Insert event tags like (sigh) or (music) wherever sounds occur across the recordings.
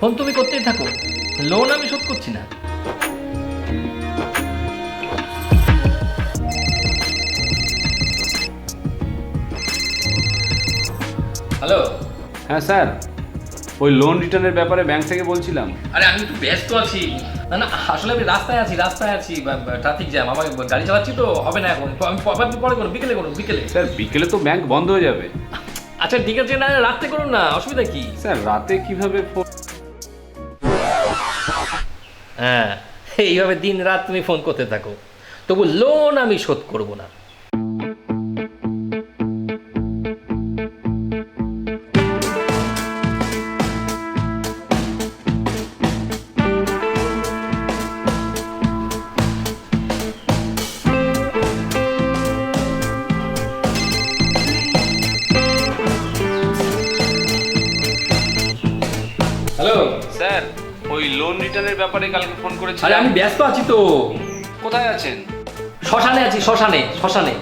Phone তুমি করতেই থাকো। লোন আমি শোধ করছি না। হ্যালো হ্যাঁ স্যার। ওই লোন রিটার্নের ব্যাপারে ব্যাংক থেকে বলছিলাম। আরে আমি একটু ব্যস্ত আছি। না না আসলে আমি রাস্তায় আছি রাস্তায় আছি। ট্রাফিক জ্যাম আমার গাড়ি চালাচ্ছি তো হবে না এখন। আমি পরে করুন বিকেলে করুন বিকেলে। স্যার বিকেলে তো ব্যাংক বন্ধ হয়ে যাবে। আচ্ছা ঠিক আছে না রাতে করুন না অসুবিধা কি? স্যার রাতে কীভাবে ফোন হ্যাঁ এইভাবে দিন রাত তুমি ফোন করতে থাকো। তবু লোন আমি শোধ করব না। রিটার্নের ব্যাপারে কালকে ফোন আরে করেছিলাম আমি ব্যস্ত আছি তো। কোথায় আছেন? শ্মশানে আছি শ্মশানে শ্মশানে।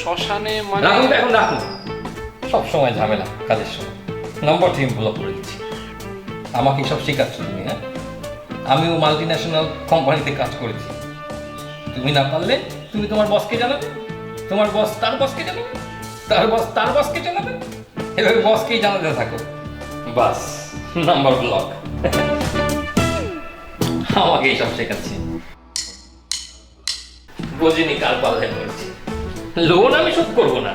শ্মশানে মানে রাখুন তো এখন রাখুন। সব সময় ঝামেলা কাজের সময়। নম্বর থেকে ব্লক করে দিচ্ছি। আমাকে সব শেখাচ্ছ তুমি হ্যাঁ? আমিও মাল্টি ন্যাশনাল কোম্পানিতে কাজ করেছি। তুমি না পারলে তুমি তোমার বসকে জানাবে। তোমার বস তার বসকে জানাবে। তার বস তার বসকে জানাবে। এভাবে বসকেই জানাতে থাকো। বাস নাম্বার ব্লক আমাকে এইসব শেখাচ্ছে। বুঝিনি কার পাল্লায় পড়েছি। লোন আমি শোধ করব না।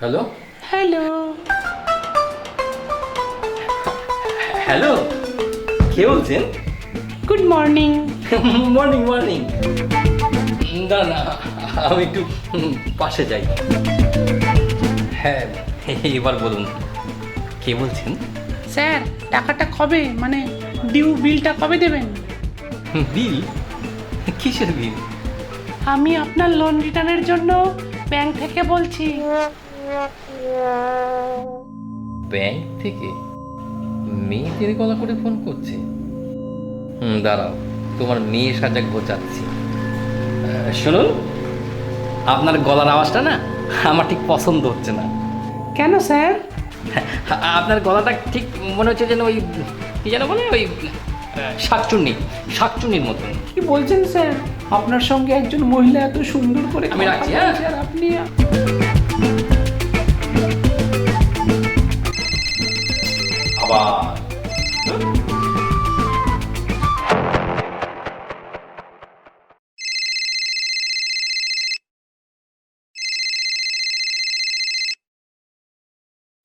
হ্যালো? হ্যালো। হ্যালো কে বলছেন? গুড মর্নিং মর্নিং মর্নিং না না আমি একটু পাশে যাই। হ্যাঁ এবার বলুন কে বলছেন? স্যার টাকাটা কবে? মানে ডিউ বিলটা কবে দেবেন? বিল কিসের বিল আমি আপনার লোন রিটার্নের জন্য ব্যাংক থেকে বলছি। ব্যাংক থেকে? মেয়েদের গলা করে ফোন করছে। হুম দাঁড়াও তোমার মেয়ে বোঝাচ্ছি আহ, শুনুন আপনার গলার আওয়াজটা না আমার ঠিক পছন্দ হচ্ছে না। কেন স্যার? আপনার গলাটা ঠিক মনে হচ্ছে যেন ওই কি যেন বলে ওই শাকচুন্নি শাকচুন্নির মতন কি বলছেন স্যার? আপনার সঙ্গে একজন মহিলা এত সুন্দর করে আমি রাখছি, হ্যাঁ? স্যার আপনি আবার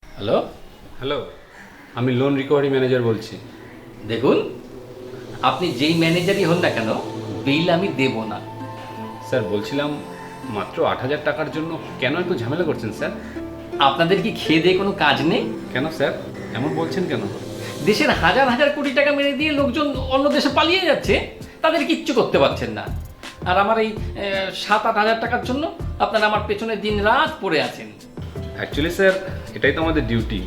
হ্যালো? হ্যালো। আমি লোন রিকভারি ম্যানেজার বলছি। দেখুন আপনি যেই ম্যানেজারই হন না কেন বিল আমি দেব না। স্যার বলছিলাম মাত্র আট হাজার টাকার জন্য কেন একটু ঝামেলা করছেন স্যার? আপনাদের কি খেয়ে দিয়ে কোনো কাজ নেই? কেন স্যার? এমন বলছেন কেন? দেশের হাজার হাজার কোটি টাকা মেরে দিয়ে লোকজন অন্য দেশে পালিয়ে যাচ্ছে তাদের কিচ্ছু করতে পারছেন না। আর আমার এই সাত আট হাজার টাকার জন্য আপনারা আমার পেছনে দিন রাত পড়ে আছেন। অ্যাকচুয়ালি স্যার এটাই তো আমাদের ডিউটি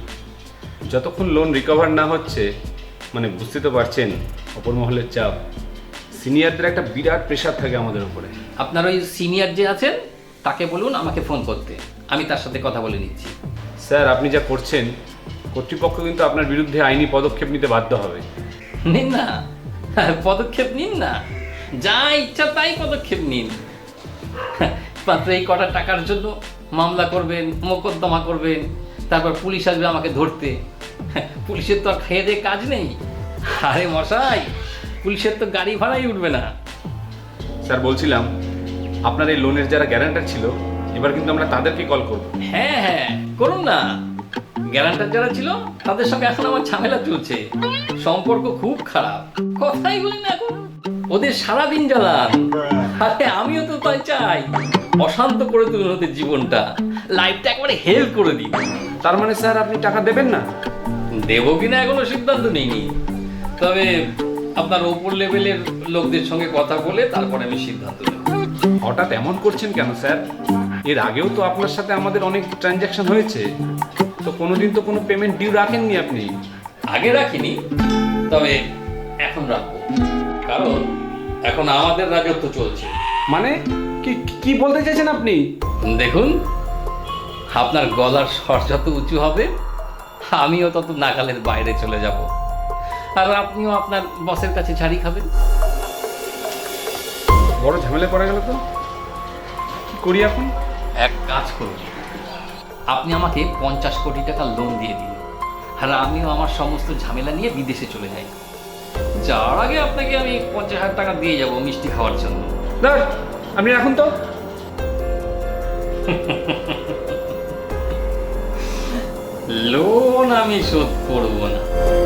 যতক্ষণ লোন রিকভার না হচ্ছে মানে বুঝতে তো পারছেন অপর মহলের চাপ। সিনিয়রদের একটা বিরাট প্রেশার থাকে আমাদের উপরে। আপনার ওই সিনিয়র যে আছেন তাকে বলুন আমাকে ফোন করতে। আমি তার সাথে কথা বলে নিচ্ছি। স্যার আপনি যা করছেন কর্তৃপক্ষ কিন্তু আপনার বিরুদ্ধে আইনি পদক্ষেপ নিতে বাধ্য হবে। নিন না। পদক্ষেপ নিন না। যা ইচ্ছা তাই পদক্ষেপ নিন। মাত্র এই কটা টাকার জন্য মামলা করবেন মোকদ্দমা করবেন তারপর পুলিশ আসবে আমাকে ধরতে। পুলিশের তো আর খেয়ে দিয়ে কাজ নেই। আরে মশাই পুলিশের তো গাড়ি ভাড়াই উঠবে না। স্যার বলছিলাম আপনার এই লোনের যারা গ্যারান্টার ছিল এবার কিন্তু আমরা তাদেরকে কল করব। হ্যাঁ হ্যাঁ করুন না। গ্যারান্টার যারা ছিল তাদের সঙ্গে এখন আমার ঝামেলা চলছে। সম্পর্ক খুব খারাপ। কথাই বলি না এখন। ওদের সারাদিন জ্বালান। আরে আমিও তো তাই চাই। অশান্ত করে তুলুন ওদের জীবনটা। লাইফটা একবারে হেল্প করে দিন। তার মানে স্যার আপনি টাকা দেবেন না? দেবো কিনা এখনও সিদ্ধান্ত নেইনি। তবে আপনার ওপর লেভেলের লোকদের সঙ্গে কথা বলে তারপরে আমি সিদ্ধান্ত নেব। হঠাৎ এমন করছেন কেন স্যার? এর আগেও তো আপনার সাথে আমাদের অনেক ট্রানজ্যাকশন হয়েছে। তো কোনোদিন তো কোনো পেমেন্ট ডিউ রাখেননি আপনি? আগে রাখিনি তবে এখন রাখব। কারণ এখন আমাদের রাজত্ব চলছে। মানে কি কি বলতে চাইছেন আপনি? দেখুন আপনার গলার স্বর যত উঁচু হবে আমিও তত নাগালের বাইরে চলে যাব। আর আপনিও আপনার বসের কাছে ছাড়ি খাবেন। বড় ঝামেলা পড়া গেল তো? কি করি এখন? এক কাজ করুন। আপনি আমাকে পঞ্চাশ কোটি টাকা লোন দিয়ে দিন। আর আমিও আমার সমস্ত ঝামেলা নিয়ে বিদেশে চলে যাই। যাওয়ার আগে আপনাকে আমি পঞ্চাশ হাজার টাকা দিয়ে যাব মিষ্টি খাওয়ার জন্য। আমি এখন রাখুন তো। (laughs) লোন আমি শোধ করব না।